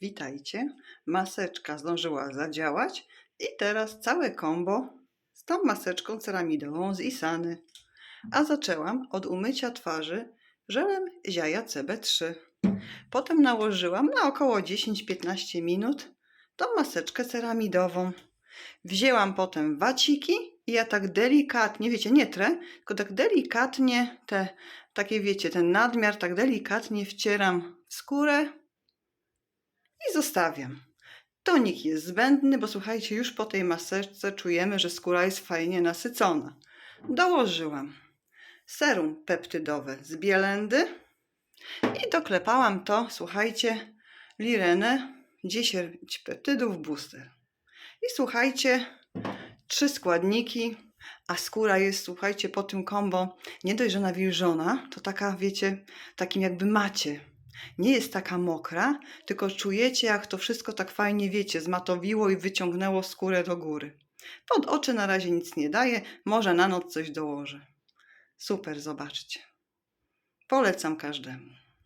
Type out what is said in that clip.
Witajcie. Maseczka zdążyła zadziałać i teraz całe kombo z tą maseczką ceramidową z Isany. A zaczęłam od umycia twarzy żelem Ziaja CB3. Potem nałożyłam na około 10-15 minut tą maseczkę ceramidową. Wzięłam potem waciki i ja tak delikatnie, wiecie, nie trę, tylko tak delikatnie te, takie wiecie, ten nadmiar tak delikatnie wcieram w skórę zostawiam. Tonik jest zbędny, bo słuchajcie, już po tej maseczce czujemy, że skóra jest fajnie nasycona. Dołożyłam serum peptydowe z Bielendy i doklepałam to, słuchajcie, Lirenę 10 peptydów booster. I słuchajcie, trzy składniki, a skóra jest, słuchajcie, po tym kombo nie dość, że nawilżona, to taka, wiecie, takim jakby macie. Nie jest taka mokra, tylko czujecie, jak to wszystko tak fajnie, wiecie, zmatowiło i wyciągnęło skórę do góry. Pod oczy na razie nic nie daje, może na noc coś dołożę. Super, zobaczcie. Polecam każdemu.